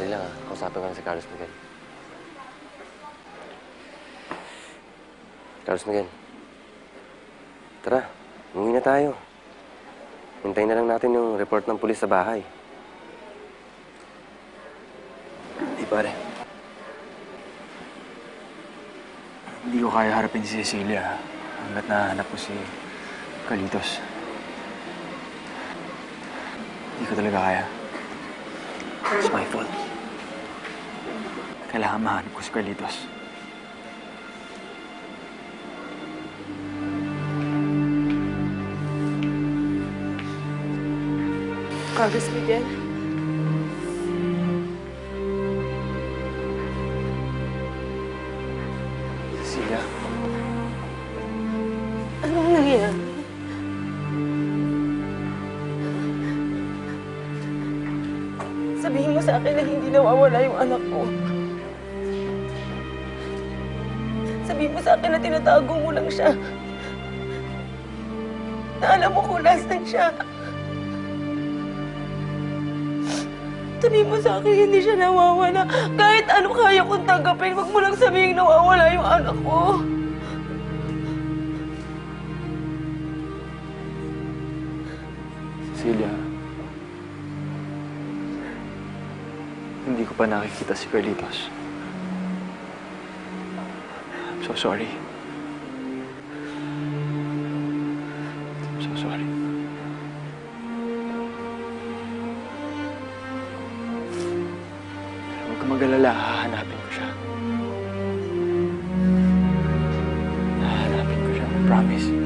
Dali lang ah, kausapin ko lang si Carlos Miguel. Carlos Miguel. Tara, umuwi na tayo. Hintayin na lang natin yung report ng pulis sa bahay. Di pare. Hindi ko kaya harapin si Cecilia hanggat nahanap ko si Kalitos. Hindi ko talaga kaya. It's my fault. Kailangan mahanap ko si Kalitos. Carlos Miguel. Cecilia, Anong nangyayari? Sabihin mo sa akin na hindi nawawala yung anak ko. Sabihin mo sa akin na tinatago mo lang siya. Na alam mo kung nasan siya. Sabihin mo sa akin hindi siya nawawala. Kahit ano kaya kong tanggapin, wag mo lang sabihin nawawala yung anak ko. Cecilia. Hindi ko pa nakikita si Carlitos. So sorry. I'm so sorry. Huwag ka mag-alala, hahanapin ko siya. Hahanapin ko siya, I promise.